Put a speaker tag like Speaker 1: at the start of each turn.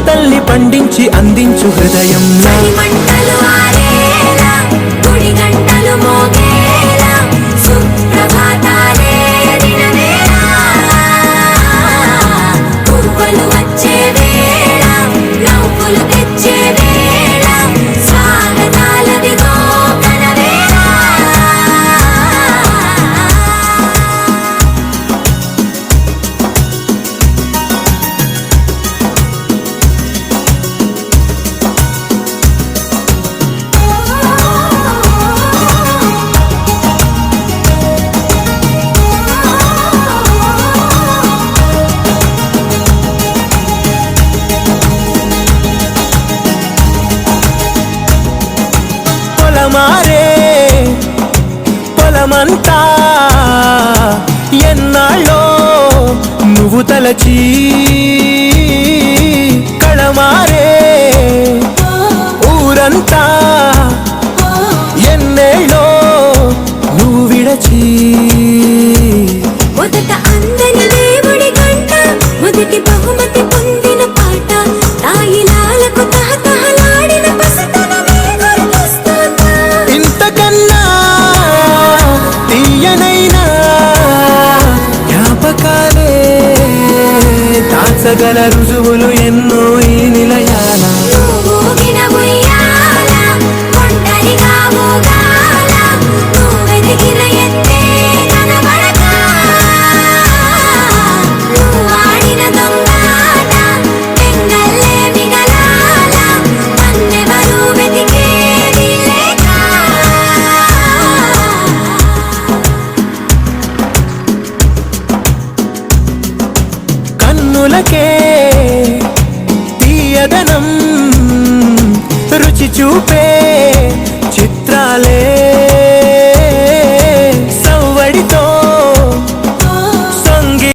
Speaker 1: తల్లి పండించి అందించు హృదయం పొలమారే పొలమంతా ఎన్నాళ్ళో నువ్వు తలచి కళమారే ఊరంతా
Speaker 2: Dedeler
Speaker 1: üzüm నాకే తీయదనం రుచి చూపే